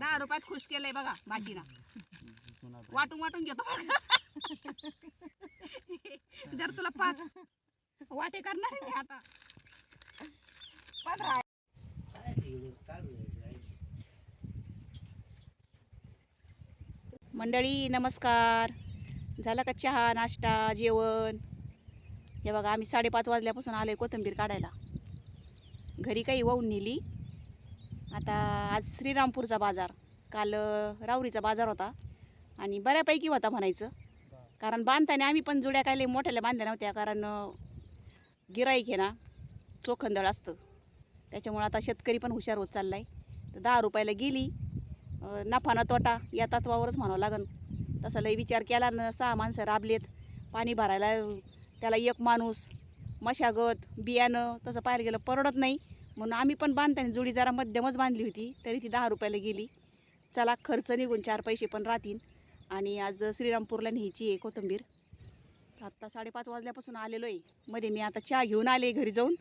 दहा रुपयात खुश केलंय बघा बाकीला वाटून वाटून घेतो जर तुला पाच वाटे करणार मी आता. पंधरा. मंडळी नमस्कार. झाला का चहा नाश्ता जेवण? हे बघा आम्ही साडेपाच वाजल्यापासून आलोय कोथिंबीर काढायला. घरी काही वाहून नेली. आता आज श्रीरामपूरचा बाजार. काल रावरीचा बाजार होता. आणि बऱ्यापैकी होता म्हणायचं. कारण बांधताना आम्ही पण जुड्या काय मोठ्याला बांधल्या नव्हत्या. कारण गिराईक आहे ना चोखंदळ असतं. त्याच्यामुळं आता शेतकरी पण हुशार होत चालला आहे तर दहा रुपयाला गेली. नफा ना तोटा. या तत्वावरच म्हणावं लागन. तसा लई विचार केला न सहा माणसं राबलेत. पाणी भरायला त्याला एक माणूस मशागत बियाणं तसं पाहायला गेलं परवडत नाही. म्हणून आम्ही पण बांधताना जुडी जरा मध्यमच बांधली होती तरी ती दहा रुपयाला गेली. चला खर्च निघून चार पैसे पण राहतील. आणि आज श्रीरामपूरला न्यायची आहे कोथिंबीर. आत्ता साडेपाच वाजल्यापासून आलेलो आहे. मध्ये मी आता चहा घेऊन आले घरी जाऊन.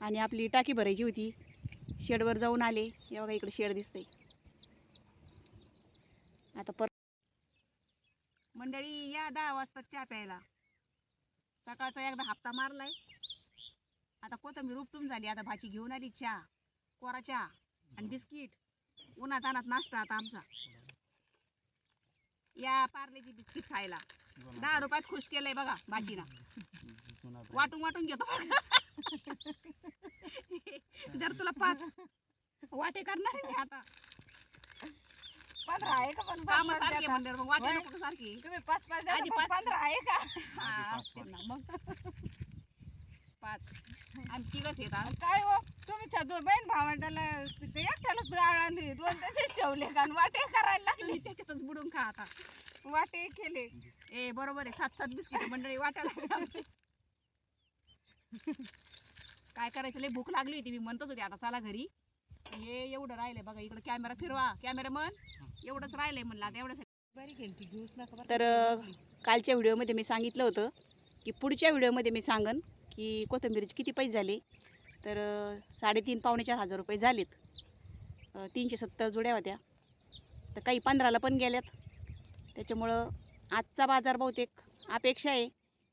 आणि आपली टाकी भरायची होती. शेडवर जाऊन आले. या बघा इकडे शेड दिसतंय. आता पर मंडळी या दहा वाजता चहा प्यायला. सकाळचा एकदा हप्ता मारलाय. आता कोथंबीर उपटून झाली आता भाजी घेऊन आली चहा कोरा चहा आणि बिस्किट. उन्हात अनात नाश्ता आता आमचा. या पार्लेची बिस्किट खायला. दहा रुपयात खुश केलंय बघा भाजीला वाटून वाटून घेतो जर तुला पाच वाटे करणार आहे मी आता. पंधरा आहे का पण काम पाच पाच सारखे? म्हणल्यावर मग वाटे. नको सारखी. तुम्ही पाच पाच. पंधरा आहे का? हा, मग. पाच. आम्ही तिघच येत आज काय हो? तुम्ही त्या दोन बहीण भावंडाला ते एकट्यालाच गाळा नाही दोन तसेच ठेवले का? आणि वाटे करायला लागली. त्याच्यातच बुडून खा आता. वाटे केले. ए बरोबर आहे. सात सात बिस्किट मंडळी वाटायला आमची. काय करायचं? लय भूक लागली होती. मी म्हणतच होते आता चला घरी. हे एवढं राहिलंय बघा इकडे कॅमेरा फिरवा. कॅमेरा मन एवढंच राहिलंय म्हणलं. आता एवढं बरी गेली ती घेऊच नका तर कालच्या व्हिडिओमध्ये मी सांगितलं होतं की पुढच्या व्हिडिओमध्ये मी सांगन. की कोथिंबीरचे किती पैसे झाले? तर साडेतीन पावणे चार हजार रुपये झालेत. तीनशे सत्तर जुड्या होत्या. तर काही पंधराला पण गेल्यात. त्याच्यामुळं आजचा बाजार बहुतेक अपेक्षा आहे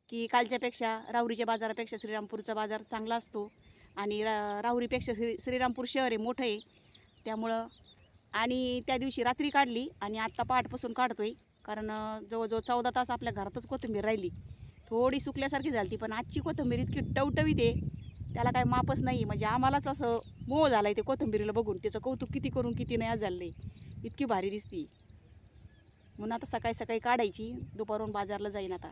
की कालच्यापेक्षा राहुरीच्या बाजारापेक्षा श्रीरामपूरचा बाजार चांगला असतो. आणि रा राहुरीपेक्षा श्री श्रीरामपूर शहर आहे मोठं आहे. त्यामुळं आणि त्या दिवशी रात्री काढली आणि आत्ता पहाटपासून काढतो आहे कारण जवळजवळ चौदा तास आपल्या घरातच कोथिंबीर राहिली. थोडी सुकल्यासारखी झाली ती पण आजची कोथिंबीर इतकी टवटवीत आहे त्याला काय मापच नाही म्हणजे आम्हालाच असं मोह झाला आहे ते कोथिंबीरीला बघून. त्याचं कौतुक किती करून किती नाही आज झालं आहे इतकी भारी दिसती. म्हणून आता सकाळी सकाळी काढायची. दुपारून बाजारला जाईन आता.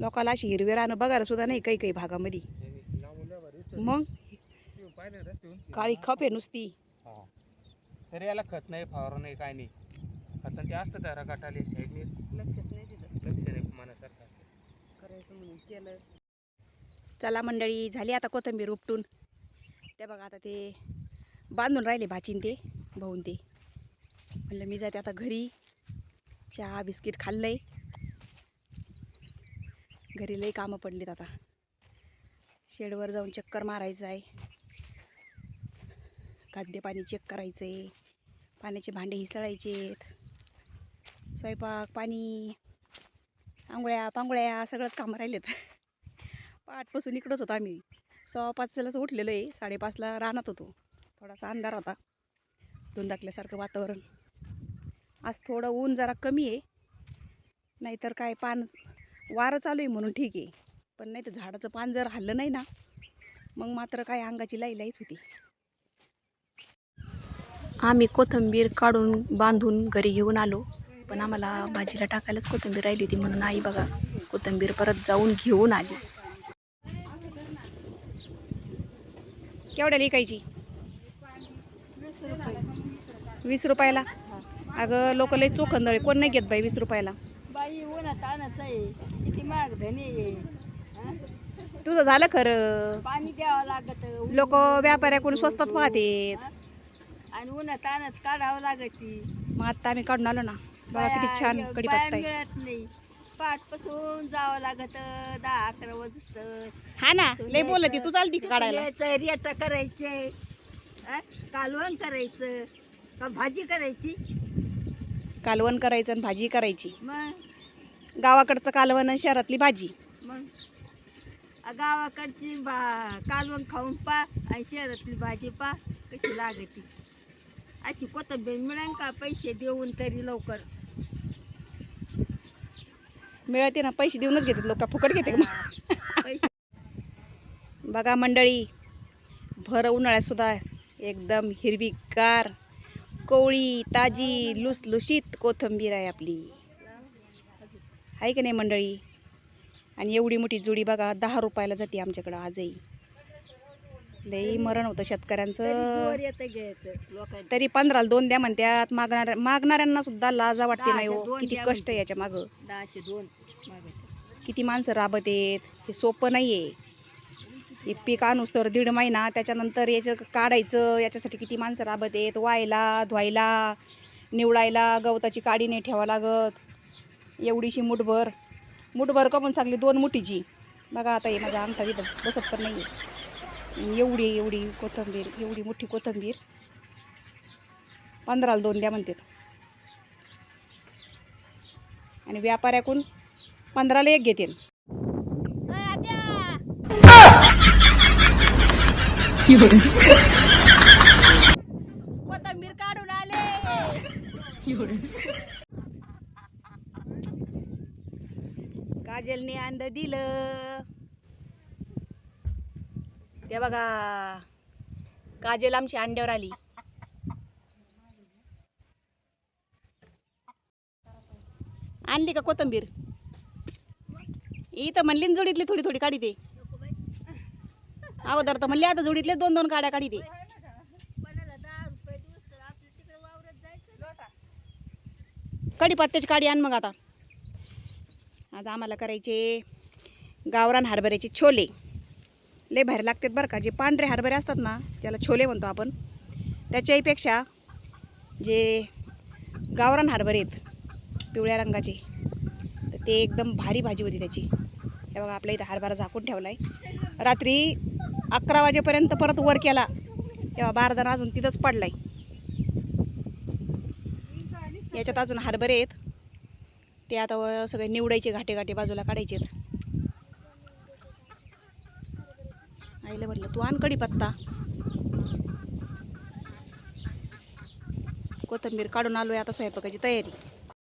लोकाला अशी हिरवी रानं बघायला सुद्धा नाही काही काही भागामध्ये. मग? काळी खप आहे नुसती. तरी याला खत नाही फवार नाही काय नाही. खत ते असतं त्या रकाटाले साईडने लक्षात नाही लक्ष नाही मनासारखं करायचं म्हणून केलं. चला मंडळी झाली आता कोथिंबीर उपटून. ते बघा आता ते बांधून राहिले भाचीन ते भाऊन ते. म्हणलं मी जाते आता घरी. चहा बिस्किट खाल्लंय. घरी लई कामं पडलीत आता. शेडवर जाऊन चक्कर मारायचं आहे. खाद्य पाणी चेक करायचं. आहे पाण्याचे भांडे हिसळायचे स्वयंपाक पाणी आंघोळ्या पांगोळ्या सगळंच कामं राहिलेत. पाठपासून इकडंच होतो आम्ही. सव्वा पाचलाच उठलेलो आहे साडेपाचला रानात होतो. थोडासा अंधार होता. धुंदाकल्यासारखं वातावरण. आज थोडं ऊन जरा कमी आहे. नाहीतर काय पान वारं चालू आहे म्हणून ठीक आहे. पण नाही तर झाडाचं पान जर हल्लं नाही ना मग मात्र काय अंगाची लाई लाईच होती. आम्ही कोथिंबीर काढून बांधून घरी घेऊन आलो. पण आम्हाला भाजीला टाकायलाच कोथिंबीर राहिली होती म्हणून आई बघा कोथिंबीर परत जाऊन घेऊन आली. केवढ्या लिकायची वीस रुपयाला? अगं लोक लय चोखंदळे कोण नाही घेत बाई वीस रुपयाला. बाई उन्हात आणत आहे. किती महाग धनी आहे? तुझं झालं खरं. पाणी द्यावं लागत. लोक व्यापाऱ्याकडून स्वस्तात पाहते आणि उन्हात आणत काढावं लागत. ती मग आता आम्ही काढून आलो ना. बघा किती बाया- छान बाया आहे मिळत नाही. पाठपासून जावं लागत दहा अकरा वाजता हा ना लय बोलती तू चालती का काढायला. रेटा करायचे अं? कालवण करायचं का भाजी करायची? कालवण करायचं आणि भाजी करायची. मग? गावाकडचं कालवण आणि शहरातली भाजी. मग? आ, गावाकडची बा कालवण खाऊन पा आणि शहरातली भाजी पा कशी लागते. अशी कोथंबीर मिळेल का? पैसे देऊन तरी लवकर. मिळते ना पैसे देऊनच घेतात लोक. फुकट घेते का मग? पैसे. बघा मंडळी भर उन्हाळ्यात सुद्धा एकदम हिरवीगार कोवळी ताजी लुसलुशीत कोथंबीर आहे आपली. आहे की नाही मंडळी? आणि एवढी मोठी जुडी बघा दहा रुपयाला जाते आमच्याकडं आजही. लई मरण होतं शेतकऱ्यांचं. येतं तरी पंधराला दोन द्या म्हणतात मागणाऱ्या मागणाऱ्यांना सुद्धा लाजा वाटते नाही हो. किती कष्ट आहे याच्या मागं. दहाचे दोन मागायचे किती माणसं राबत आहेत हे सोपं नाही आहे हे पीक आणूस तर दीड महिना त्याच्यानंतर याचं काढायचं याच्यासाठी किती माणसं राबत आहेत. वायला धुवायला निवडायला गवताची काडी नाही ठेवा लागत. एवढीशी मुठभर. मुठभर का पण चांगली दोन मुठीची. बघा आता हे माझ्या अंगठा इथं बसत पण नाही आहे एवढी एवढी कोथंबीर एवढी मोठी कोथंबीर. पंधराला दोन द्या म्हणतात. आणि व्यापाऱ्याकून पंधराला एक घेते कोथंबीर काढून आले. काजलने अंड दिलं. हे बघा. काजल आमची अंड्यावर आली. आणली का कोथंबीर? इथं म्हणली ना जोडीतली थोडी थोडी काढी ते. अगोदर तर म्हणली आता जोडीतले दोन दोन काड्या काढी ते. कडी पत्त्याची रुपये काडी आण मग आता. आज आम्हाला करायचे गावरान हरभऱ्याचे छोले. लय भारी लागतात बरं का. जे पांढरे हरभरे असतात ना त्याला छोले म्हणतो आपण. त्याच्याहीपेक्षा जे गावरान हरभरे आहेत पिवळ्या रंगाचे तर ते एकदम भारी भाजी होती त्याची. हे बघा आपल्या इथं हरभरा झाकून ठेवला आहे रात्री अकरा वाजेपर्यंत परत वर केला तेव्हा बारदाना अजून तिथंच पडला आहे याच्यात अजून हरभरे आहेत. ते आता सगळे निवडायचे घाटे घाटे बाजूला काढायचे आहेत आईला म्हटलं तू आण कढीपत्ता कोथिंबीर काढून आलोय आता स्वयंपाकाची तयारी.